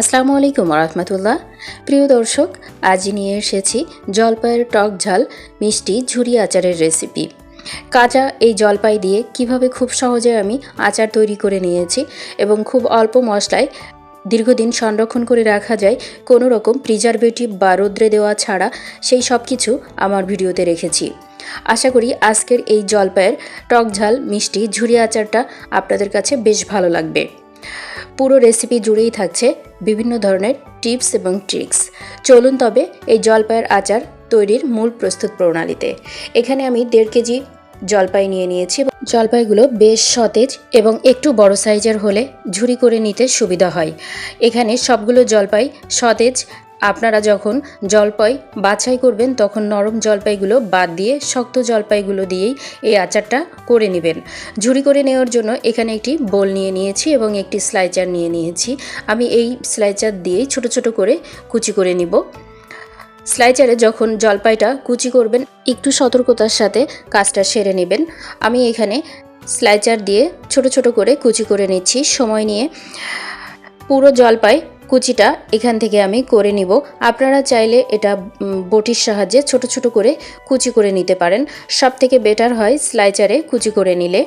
আসসালামু আলাইকুম রহমতুল্লাহ। প্রিয় দর্শক, আজ নিয়ে এসেছি জলপাইয়ের টক ঝাল মিষ্টি ঝুরি আচারের রেসিপি। কাঁচা এই জলপাই দিয়ে কীভাবে খুব সহজে আমি আচার তৈরি করে নিয়েছি এবং খুব অল্প মশলায় দীর্ঘদিন সংরক্ষণ করে রাখা যায়, কোনো রকম প্রিজারভেটিভ বা রোদ্রে দেওয়া ছাড়া সেই সব কিছু আমার ভিডিওতে রেখেছি। আশা করি আজকের এই জলপাইয়ের টক ঝাল মিষ্টি ঝুরি আচারটা আপনাদের কাছে বেশ ভালো লাগবে। পুরো রেসিপি জুড়েই থাকছে বিভিন্ন ধরনের টিপস এবং ট্রিক্স চলুন তবে এই জলপাইয়ের আচার তৈরির মূল প্রস্তুত প্রণালীতে। এখানে আমি দেড় কেজি জলপাই নিয়ে নিয়েছি। জলপাইগুলো বেশ সতেজ এবং একটু বড় সাইজের হলে ঝুরি করে নিতে সুবিধা হয়। এখানে সবগুলো জলপাই সতেজ আপনারা যখন জলপাই বাছাই করবেন, তখন নরম জলপাইগুলো বাদ দিয়ে শক্ত জলপাইগুলো দিয়েই এই আচারটা করে নেবেন। ঝুরি করে নেওয়ার জন্য এখানে একটি বোল নিয়ে নিয়েছি এবং একটি স্লাইচার নিয়ে নিয়েছি। আমি এই স্লাইচার দিয়েই ছোট ছোট করে কুচি করে নিব। স্লাইচারে যখন জলপাইটা কুচি করবেন, একটু সতর্কতার সাথে কাজটা সেরে নেবেন। আমি এখানে স্লাইচার দিয়ে ছোট ছোট করে কুচি করে নিচ্ছি। সময় নিয়ে পুরো জলপাই কুচিটা এখান থেকে আমি করে নিব। আপনারা চাইলে এটা বটির সাহায্যে ছোট ছোট করে কুচি করে নিতে পারেন। সব থেকে বেটার হয় স্লাইচারে কুচি করে নিলে।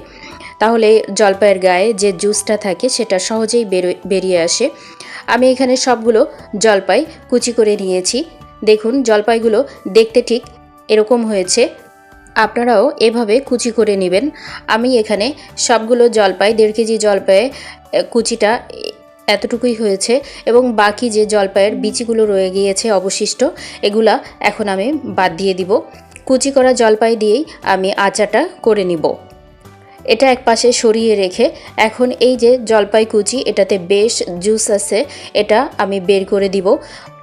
তাহলে জলপাইয়ের গায়ে যে জুসটা থাকে সেটা সহজেই বেরিয়ে আসে। আমি এখানে সবগুলো জলপাই কুচি করে নিয়েছি। দেখুন জলপাইগুলো দেখতে ঠিক এরকম হয়েছে। আপনারাও এভাবে কুচি করে নেবেন। আমি এখানে সবগুলো জলপাই, দেড় কেজি জলপায়ে কুচিটা এতটুকুই হয়েছে এবং বাকি যে জলপাইয়ের বিচিগুলো রয়ে গিয়েছে অবশিষ্ট, এগুলা এখন আমি বাদ দিয়ে দিব। কুচি করা জলপাই দিয়েই আমি আচাটা করে নিব। এটা এক পাশে সরিয়ে রেখে এখন এই যে জলপাই কুচি, এটাতে বেশ জুস আছে, এটা আমি বের করে দিব।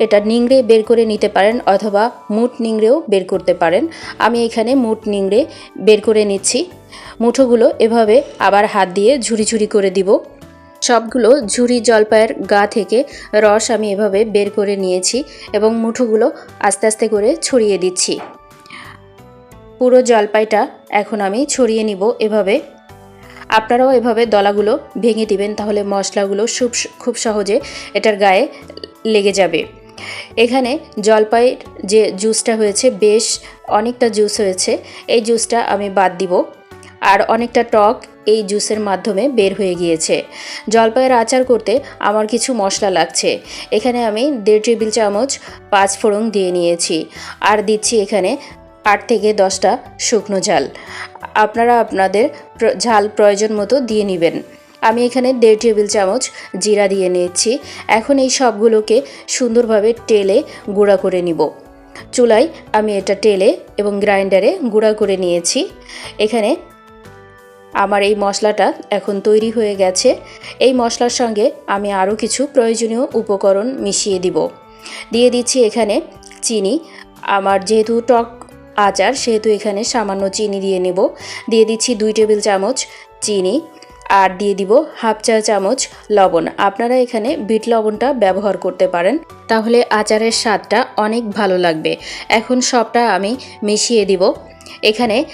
এটা নিংড়ে বের করে নিতে পারেন অথবা মুট নিংড়েও বের করতে পারেন। আমি এখানে মুট নিংড়ে বের করে নিচ্ছি। মুঠোগুলো এভাবে আবার হাত দিয়ে ঝুরি ঝুরি করে দিব। সবগুলো ঝুরি জলপাইয়ের গা থেকে রস আমি এভাবে বের করে নিয়েছি এবং মুঠোগুলো আস্তে আস্তে করে ছড়িয়ে দিচ্ছি। পুরো জলপাইটা এখন আমি ছড়িয়ে নিব এভাবে। আপনারাও এভাবে দলাগুলো ভেঙে দিবেন তাহলে মশলাগুলো খুব খুব সহজে এটার গায়ে লেগে যাবে। এখানে জলপাইয়ের যে জুসটা হয়েছে, বেশ অনেকটা জুস হয়েছে, এই জুসটা আমি বাদ দিব। আর অনেকটা টক এই জুসের মাধ্যমে বের হয়ে গিয়েছে। জলপাইয়ের আচার করতে আমার কিছু মশলা লাগছে। এখানে আমি দেড় টেবিল চামচ পাঁচ ফোড়ন দিয়ে নিয়েছি আর দিচ্ছি এখানে আট থেকে দশটা শুকনো ঝাল। আপনারা আপনাদের ঝাল প্রয়োজন মতো দিয়ে নেবেন। আমি এখানে দেড় টেবিল চামচ জিরা দিয়ে নিয়েছি। এখন এই সবগুলোকে সুন্দরভাবে টেলে গুঁড়া করে নিব। চুলায় আমি এটা টেলে এবং গ্রাইন্ডারে গুঁড়া করে নিয়েছি। এখানে আমার এই মশলাটা এখন তৈরি হয়ে গেছে। এই মশলার সঙ্গে আমি আরও কিছু প্রয়োজনীয় উপকরণ মিশিয়ে দিব। দিয়ে দিচ্ছি এখানে চিনি। আমার যেহেতু টক আচার, সেহেতু এখানে সামান্য চিনি দিয়ে নেব। দিয়ে দিচ্ছি দুই টেবিল চামচ চিনি আর দিয়ে দিব হাফ চা চামচ লবণ। আপনারা এখানে বিট লবণটা ব্যবহার করতে পারেন। তাহলে আচারের স্বাদটা অনেক ভালো লাগবে। এখন সবটা আমি মিশিয়ে দিব। এখানে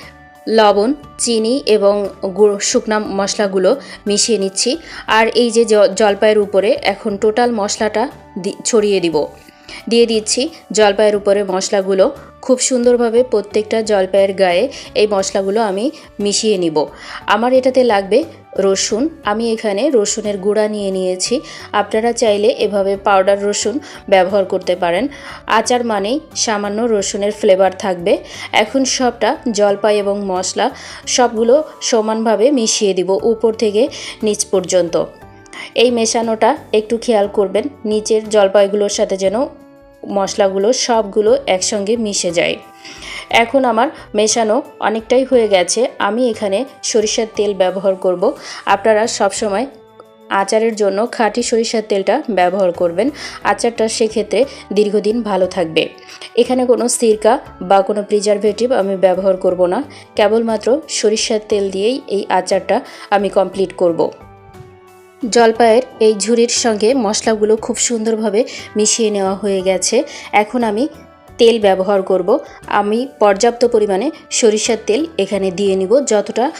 লবণ, চিনি এবং শুকনা মশলাগুলো মিশিয়ে নিচ্ছি। আর এই যে জলপাইয়ের উপরে এখন টোটাল মশলাটা ছড়িয়ে দিব। দিয়ে দিচ্ছি জলপাইয়ের উপরে মশলাগুলো। খুব সুন্দরভাবে প্রত্যেকটা জলপাইয়ের গায়ে এই মশলাগুলো আমি মিশিয়ে নিব। আমার এটাতে লাগবে রসুন। আমি এখানে রসুনের গুঁড়া নিয়ে নিয়েছি। আপনারা চাইলে এভাবে পাউডার রসুন ব্যবহার করতে পারেন। আচার মানেই সামান্য রসুনের ফ্লেভার থাকবে। এখন সবটা জলপাই এবং মশলা সবগুলো সমানভাবে মিশিয়ে দিব উপর থেকে নিচ পর্যন্ত। এই মেশানোটা একটু খেয়াল করবেন, নিচের জলপাইগুলোর সাথে যেন মশলাগুলো সবগুলো একসঙ্গে মিশে যায়। এখন আমার মেশানো অনেকটাই হয়ে গেছে। আমি এখানে সরিষার তেল ব্যবহার করব। আপনারা সবসময় আচারের জন্য খাঁটি সরিষার তেলটা ব্যবহার করবেন। আচারটা সেক্ষেত্রে দীর্ঘদিন ভালো থাকবে। এখানে কোনো সিরকা বা কোনো প্রিজারভেটিভ আমি ব্যবহার করব না। কেবলমাত্র সরিষার তেল দিয়েই এই আচারটা আমি কমপ্লিট করব। জলপাইয়ের এই ঝুড়ির সঙ্গে মশলাগুলো খুব সুন্দরভাবে মিশিয়ে নেওয়া হয়ে গেছে। এখন আমি তেল ব্যবহার করব। আমি পর্যাপ্ত পরিমাণে সরিষার তেল এখানে দিয়ে নিব, যতটা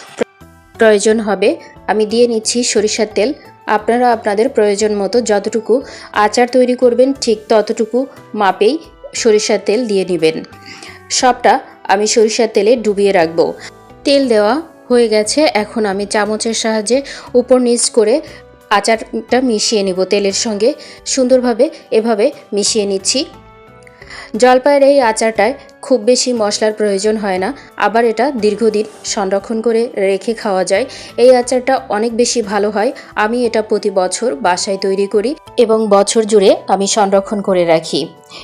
প্রয়োজন হবে। আমি দিয়ে নিচ্ছি সরিষার তেল। আপনারা আপনাদের প্রয়োজন মতো যতটুকু আচার তৈরি করবেন, ঠিক ততটুকু মাপেই সরিষার তেল দিয়ে নেবেন। সবটা আমি সরিষার তেলে ডুবিয়ে রাখব। তেল দেওয়া হয়ে গেছে। এখন আমি চামচের সাহায্যে উপর নিচ করে আচারটা মিশিয়ে নিব তেলের সঙ্গে। সুন্দরভাবে এভাবে মিশিয়ে নিচ্ছি। জলপাইয়ের এই আচারটায় খুব বেশি মশলার প্রয়োজন হয় না। আবার এটা দীর্ঘদিন সংরক্ষণ করে রেখে খাওয়া যায়। এই আচারটা অনেক বেশি ভালো হয়। আমি এটা প্রতি বছর বাসায় তৈরি করি এবং বছর জুড়ে আমি সংরক্ষণ করে রাখি।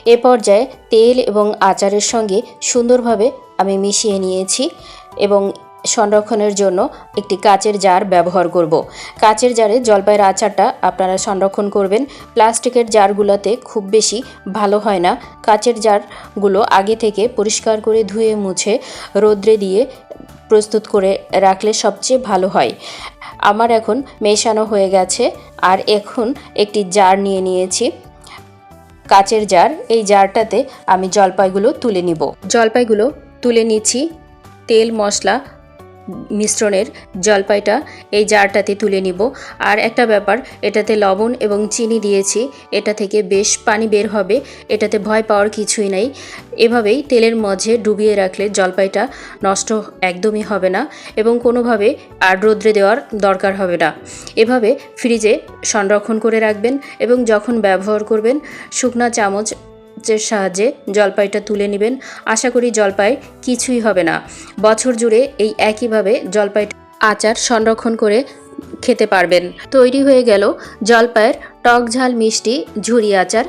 এ পর্যায়ে তেল এবং আচারের সঙ্গে সুন্দরভাবে আমি মিশিয়ে নিয়েছি এবং সংরক্ষণের জন্য একটি কাচের জার ব্যবহার করব। কাচের জারে জলপাইয়ের আচারটা আপনারা সংরক্ষণ করবেন। প্লাস্টিকের জারগুলোতে খুব বেশি ভালো হয় না। কাচের জারগুলো আগে থেকে পরিষ্কার করে ধুয়ে মুছে রোদ্রে দিয়ে প্রস্তুত করে রাখলে সবচেয়ে ভালো হয়। আমার এখন মেশানো হয়ে গেছে আর এখন একটি জার নিয়ে নিয়েছি। কাচের জার, এই জারটাতে আমি জলপাইগুলো তুলে নিব। জলপাইগুলো তুলে নিচ্ছি। তেল, মশলা মিশ্রণের জলপাইটা এই জারটাতে তুলে নিব। আর একটা ব্যাপার, এটাতে লবণ এবং চিনি দিয়েছি, এটা থেকে বেশ পানি বের হবে, এটাতে ভয় পাওয়ার কিছুই নাই। এভাবেই তেলের মাঝে ডুবিয়ে রাখলে জলপাইটা নষ্ট একদমই হবে না এবং কোনোভাবে আর রোদ্রে দেওয়ার দরকার হবে না। এভাবে ফ্রিজে সংরক্ষণ করে রাখবেন এবং যখন ব্যবহার করবেন, শুকনা চামচ চামচের সাহায্যে জলপাইটা তুলে নেবেন, আশা করি জলপাই কিছুই হবে না। বছর জুড়ে এই একইভাবে জলপাই আচার সংরক্ষণ করে খেতে পারবেন। তৈরি হয়ে গেল জলপাইয়ের টক ঝাল মিষ্টি ঝুরি আচার।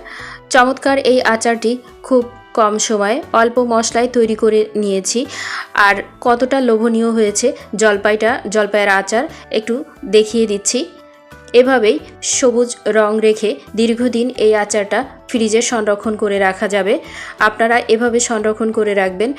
চমৎকার এই আচারটি খুব কম সময়ে অল্প মশলায় তৈরি করে নিয়েছি। আর কতটা লোভনীয় হয়েছে জলপাইটা, জলপাইয়ের আচার একটু দেখিয়ে দিচ্ছি। এভাবেই সবুজ রং রেখে দীর্ঘদিন এই আচারটা ফ্রিজে সংরক্ষণ করে রাখা যাবে। আপনারা এভাবে সংরক্ষণ করে রাখবেন।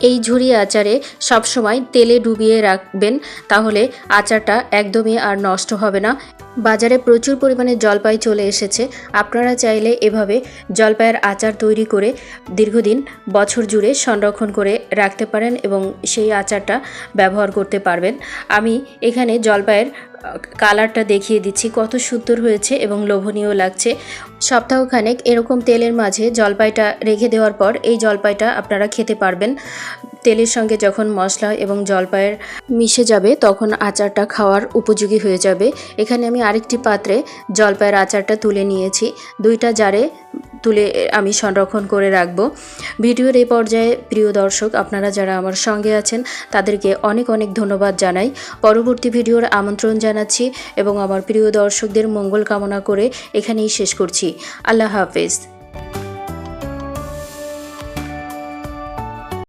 এই ঝুরি আচারে সবসময় তেলে ডুবিয়ে রাখবেন, তাহলে আচারটা একদমই আর নষ্ট হবে না। বাজারে প্রচুর পরিমাণে জলপাই চলে এসেছে। আপনারা চাইলে এভাবে জলপাইয়ের আচার তৈরি করে দীর্ঘদিন, বছর জুড়ে সংরক্ষণ করে রাখতে পারেন এবং সেই আচারটা ব্যবহার করতে পারবেন। আমি এখানে জলপাইয়ের কালারটা দেখিয়ে দিচ্ছি, কত সুন্দর হয়েছে এবং লোভনীয় লাগছে। সপ্তাহখানেক এরকম তেলের মাঝে জলপাইটা রেখে দেওয়ার পর এই জলপাইটা আপনারা খেতে পারবেন। তেলের সঙ্গে যখন মশলা এবং জলপাইয়ের মিশে যাবে, তখন আচারটা খাওয়ার উপযোগী হয়ে যাবে। এখানে আমি আরেকটি পাত্রে জলপাইয়ের আচারটা তুলে নিয়েছি। দুইটা জারে তুলে আমি সংরক্ষণ করে রাখব। ভিডিওর এই পর্যায়ে প্রিয় দর্শক, আপনারা যারা আমার সঙ্গে আছেন, তাদেরকে অনেক অনেক ধন্যবাদ জানাই। পরবর্তী ভিডিওর আমন্ত্রণ জানাচ্ছি এবং আমার প্রিয় দর্শকদের মঙ্গল কামনা করে এখানেই শেষ করছি। আল্লাহ হাফেজ।